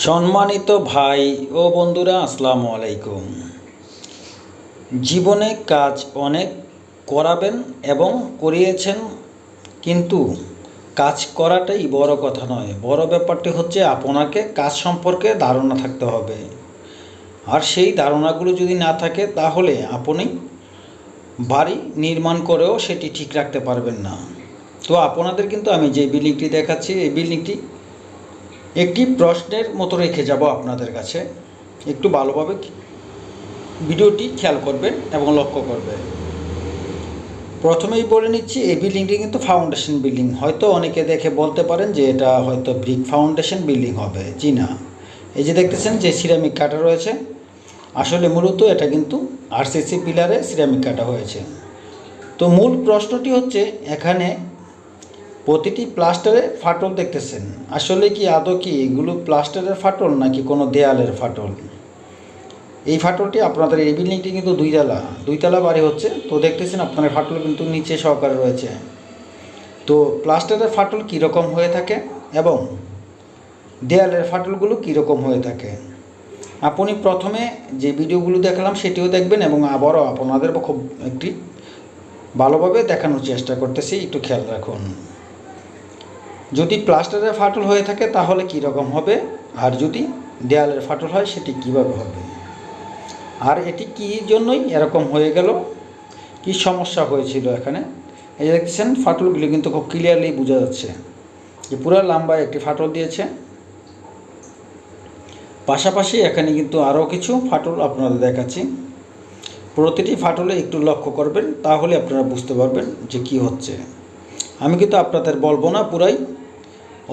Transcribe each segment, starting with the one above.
সম্মানিত ভাই ও বন্ধুরা, আসসালামু আলাইকুম। জীবনে কাজ অনেক করাবেন এবং করিয়েছেন, কিন্তু কাজ করাটাই বড় কথা নয়। বড় ব্যাপারটি হচ্ছে আপনাকে কাজ সম্পর্কে ধারণা থাকতে হবে। আর সেই ধারণাগুলো যদি না থাকে, তাহলে আপনি বাড়ি নির্মাণ করেও সেটি ঠিক রাখতে পারবেন না। তো আপনাদের কিন্তু আমি যে বিল্ডিংটি দেখাচ্ছি, এই বিল্ডিংটি একটি প্রশ্নের মতো রেখে যাব আপনাদের কাছে। একটু ভালোভাবে ভিডিওটি খেয়াল করবেন এবং লক্ষ্য করবেন। প্রথমেই বলে নিচ্ছি, এই বিল্ডিংটি কিন্তু ফাউন্ডেশন বিল্ডিং। হয়তো অনেকে দেখে বলতে পারেন যে এটা হয়তো ব্রিক ফাউন্ডেশন বিল্ডিং হবে, জি না। এই যে দেখতেছেন যে সিরামিক কাটা রয়েছে। আসলে মূলত এটা কিন্তু আরসিসি পিলারে সিরামিক কাটা হয়েছে। তো মূল প্রশ্নটি হচ্ছে, এখানে প্রতিটি প্লাস্টারে ফাটল দেখতেছেন। আসলে কি আদৌ কি এগুলো প্লাস্টারের ফাটল নাকি কোনো দেয়ালের ফাটল? এই ফাটলটি আপনাদের এই বিল্ডিংটি কিন্তু দুইতলা। দুইতলা বাড়ি হচ্ছে। তো দেখতেছেন আপনার ফাটল কিন্তু নিচে সহকারে রয়েছে। তো প্লাস্টারের ফাটল কীরকম হয়ে থাকে এবং দেয়ালের ফাটলগুলো কীরকম হয়ে থাকে? আপনি প্রথমে যে ভিডিওগুলো দেখালাম সেটিও দেখবেন এবং আবারও আপনাদের খুব একটি ভালোভাবে দেখানোর চেষ্টা করতেছি। একটু খেয়াল রাখুন। যদি প্লাস্টারের ফাটল হয়ে থাকে, তাহলে কী রকম হবে? আর যদি দেয়ালের ফাটল হয়, সেটি কীভাবে হবে? আর এটি কী জন্যই এরকম হয়ে গেল? কি সমস্যা হয়েছিল এখানে? এই দেখছেন, ফাটলগুলি কিন্তু খুব ক্লিয়ারলি বোঝা যাচ্ছে। যে পুরো লম্বা একটি ফাটল দিয়েছে। পাশাপাশি এখানে কিন্তু আরও কিছু ফাটল আপনাদের দেখাচ্ছি। প্রতিটি ফাটলে একটু লক্ষ্য করবেন, তাহলে আপনারা বুঝতে পারবেন যে কি হচ্ছে। আমি কিন্তু আপনাদের বলব না, পুরাই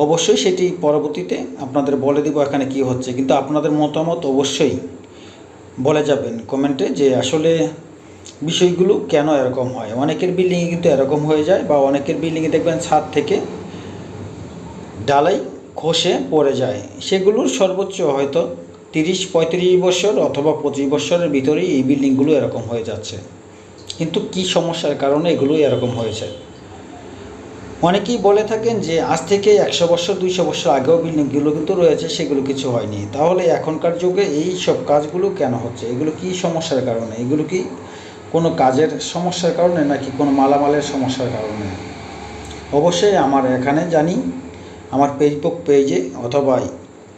অবশ্যই সেটি পরবর্তীতে আপনাদের বলে দিব এখানে কি হচ্ছে। কিন্তু আপনাদের মতামত অবশ্যই বলে যাবেন কমেন্টে যে আসলে বিষয়গুলো কেন এরকম হয়। অনেকের বিল্ডিংয়ে কিন্তু এরকম হয়ে যায় বা অনেকের বিল্ডিংয়ে দেখবেন ছাদ থেকে ডালাই খসে পড়ে যায়। সেগুলোর সর্বোচ্চ হয়তো তিরিশ, পঁয়ত্রিশ বছর অথবা পঁচিশ বছরের ভিতরেই এই বিল্ডিংগুলো এরকম হয়ে যাচ্ছে। কিন্তু কি সমস্যার কারণে এগুলো এরকম হয়েছে? অনেকেই বলে থাকেন যে আজ থেকে একশো বছর, দুইশো বছর আগেও বিল্ডিংগুলো কিন্তু রয়েছে, সেগুলো কিছু হয়নি। তাহলে এখনকার যুগে এই সব কাজগুলো কেন হচ্ছে? এগুলো কি সমস্যার কারণে? এগুলো কি কোনো কাজের সমস্যার কারণে নাকি কোনো মালামালের সমস্যার কারণে? অবশ্যই আমার এখানে জানি, আমার ফেসবুক পেজে অথবা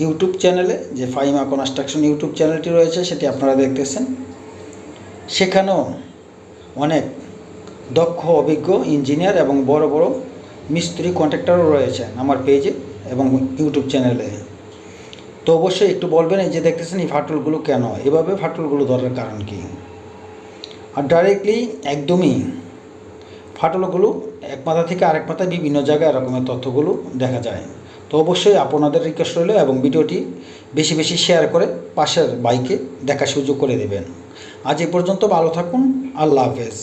ইউটিউব চ্যানেলে যে ফাইমা কনস্ট্রাকশন ইউটিউব চ্যানেলটি রয়েছে, সেটি আপনারা দেখতেছেন। সেখানেও অনেক দক্ষ, অভিজ্ঞ ইঞ্জিনিয়ার এবং বড় বড় মিস্ত্রি কন্ট্রাক্টরও রয়েছেন আমার পেজে এবং ইউটিউব চ্যানেলে। তো অবশ্যই একটু বলবেন, এই যে দেখতেছেন এই ফাটলগুলো কেন? এভাবে ফাটলগুলো ধরার কারণ কি? আর ডাইরেক্টলি একদমই ফাটলগুলো এক মাথা থেকে আরেক মাথায় বিভিন্ন জায়গায় এরকমের তথ্যগুলো দেখা যায়। তো অবশ্যই আপনাদের রিকোয়েস্ট রইল এবং ভিডিওটি বেশি বেশি শেয়ার করে পাশের বাইকে দেখার সুযোগ করে দেবেন। আজ এ পর্যন্ত ভালো থাকুন, আল্লাহ হাফেজ।